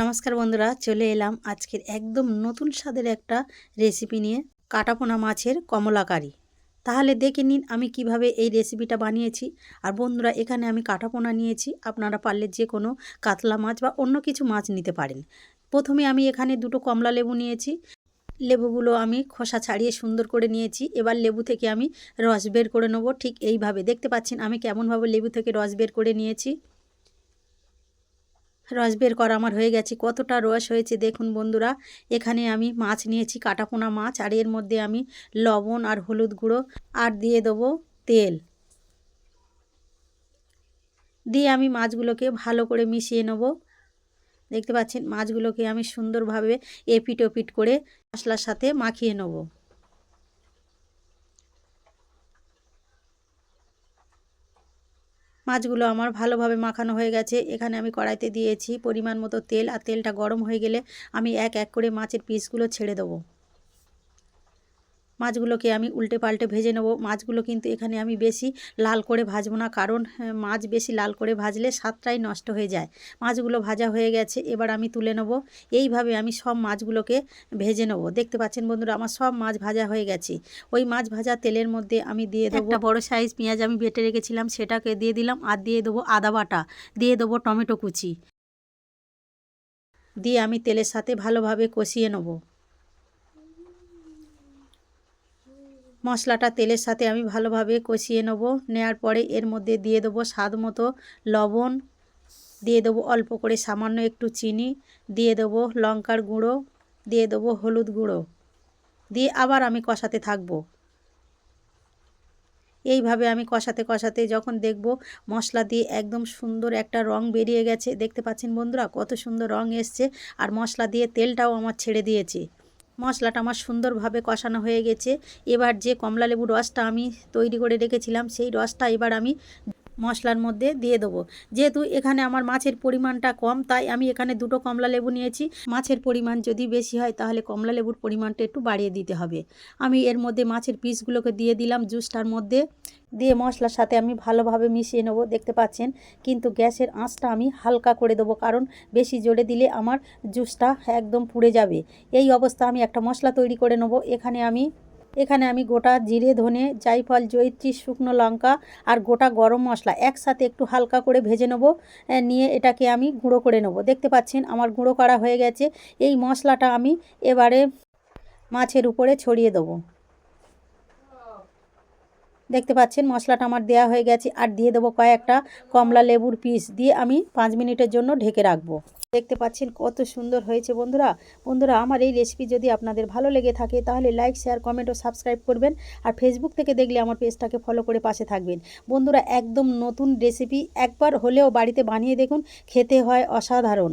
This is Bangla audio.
নমস্কার বন্ধুরা, চলে এলাম আজকের একদম নতুন স্বাদের একটা রেসিপি নিয়ে, কাটাপোনা মাছের কমলাকারি তাহলে দেখে নিন আমি কীভাবে এই রেসিপিটা বানিয়েছি। আর বন্ধুরা, এখানে আমি কাটাপোনা নিয়েছি, আপনারা পারলে যে কোনো কাতলা মাছ বা অন্য কিছু মাছ নিতে পারেন। প্রথমে আমি এখানে দুটো কমলা লেবু নিয়েছি। লেবুগুলো আমি খোসা ছাড়িয়ে সুন্দর করে নিয়েছি। এবার লেবু থেকে আমি রস বের করে নেব। ঠিক এইভাবে, দেখতে পাচ্ছেন আমি কেমনভাবে লেবু থেকে রস বের করে নিয়েছি। রস বের করা আমার হয়ে গেছে, কতটা রস হয়েছে দেখুন বন্ধুরা। এখানে আমি মাছ নিয়েছি, কাটাপোনা মাছ, আর এর মধ্যে আমি লবণ আর হলুদ গুঁড়ো, আর দিয়ে দেবো তেল। দিয়ে আমি মাছগুলোকে ভালো করে মিশিয়ে নেব। দেখতে পাচ্ছেন, মাছগুলোকে আমি সুন্দরভাবে এপিট ওপিট করে মশলার সাথে মাখিয়ে নেব। মাছগুলো আমার ভালোভাবে মাখানো হয়ে গেছে। এখানে আমি কড়াইতে দিয়েছি পরিমাণ মতো তেল, আর তেলটা গরম হয়ে গেলে আমি এক এক করে মাছের পিসগুলো ছেড়ে দেবো। মাছগুলোকে আমি উল্টে পাল্টে ভেজে নেব। মাছগুলো কিন্তু এখানে আমি বেশি লাল করে ভাজবো না কারণ মাছ বেশি লাল করে ভাজলে স্বাদটাই নষ্ট হয়ে যায়। মাছগুলো ভাজা হয়ে গেছে এবার আমি তুলে নেব। এইভাবে আমি সব মাছগুলোকে ভেজে নেব। দেখতে পাচ্ছেন বন্ধুরা আমার সব মাছ ভাজা হয়ে গেছে। ওই মাছ ভাজা তেলের মধ্যে আমি দিয়ে দেবো একটা বড়ো সাইজ পেঁয়াজ আমি বেটে রেখেছিলাম সেটাকে দিয়ে দিলাম আর দিয়ে দেবো আদা বাটা দিয়ে দেবো টমেটো কুচি। দিয়ে আমি তেলের সাথে ভালোভাবে কষিয়ে নেব। মশলাটা তেলের সাথে আমি ভালোভাবে কষিয়ে নেব। নেওয়ার পরে এর মধ্যে দিয়ে দেবো স্বাদ মতো লবণ। দিয়ে দেবো অল্প করে সামান্য একটু চিনি। দিয়ে দেবো লঙ্কার গুঁড়ো। দিয়ে দেবো হলুদ গুঁড়ো। দিয়ে আবার আমি কষাতে থাকব। এইভাবে আমি কষাতে কষাতে যখন দেখব মশলা দিয়ে একদম সুন্দর একটা রং বেরিয়ে গেছে, দেখতে পাচ্ছেন বন্ধুরা কত সুন্দর রং এসছে। আর মশলা দিয়ে তেলটাও আমার ছেড়ে দিয়েছে। মশলাটা আমার সুন্দরভাবে কষানো হয়ে গেছে। এবার যে কমলা লেবু রসটা আমি তৈরি করে রেখেছিলাম, সেই রসটা এবার আমি মশলার মধ্যে দিয়ে দেবো। যেহেতু এখানে আমার মাছের পরিমাণটা কম, তাই আমি এখানে দুটো কমলা লেবু নিয়েছি। মাছের পরিমাণ যদি বেশি হয়, তাহলে কমলা লেবুর পরিমাণটা একটু বাড়িয়ে দিতে হবে। আমি এর মধ্যে মাছের পিসগুলোকে দিয়ে দিলাম জুসটার মধ্যে। দিয়ে মশলার সাথে আমি ভালোভাবে মিশিয়ে নেব, দেখতে পাচ্ছেন? কিন্তু গ্যাসের আঁচটা আমি হালকা করে দেবো, কারণ বেশি জোরে দিলে আমার জুসটা একদম পুড়ে যাবে। এই অবস্থা আমি একটা মশলা তৈরি করে নেব। এখানে আমি এখানে আমি গোটা জিরে, ধনে, জাইফল জৈত্রী শুকনো লঙ্কা আর গোটা গরম মশলা একসাথে একটু হালকা করে ভেজে নেব। নিয়ে এটাকে আমি গুঁড়ো করে নেব। দেখতে পাচ্ছেন আমার গুঁড়ো করা হয়ে গেছে। এই মশলাটা আমি এবারে মাছের উপরে ছড়িয়ে দেবো। দেখতে পাচ্ছেন, মশলাটা আমার দেওয়া হয়ে গেছে। আর দিয়ে দেবো কয়েকটা কমলা লেবুর পিস দিয়ে আমি পাঁচ মিনিটের জন্য ঢেকে রাখব। দেখতে পাচ্ছেন কত সুন্দর হয়েছে বন্ধুরা। বন্ধুরা, আমার এই রেসিপি যদি আপনাদের ভালো লেগে থাকে, তাহলে লাইক শেয়ার কমেন্ট ও সাবস্ক্রাইব করবেন। আর ফেসবুক থেকে দেখলে আমার পেজটাকে ফলো করে পাশে থাকবেন। বন্ধুরা, একদম নতুন রেসিপি একবার হলেও বাড়িতে বানিয়ে দেখুন, খেতে হয় অসাধারণ।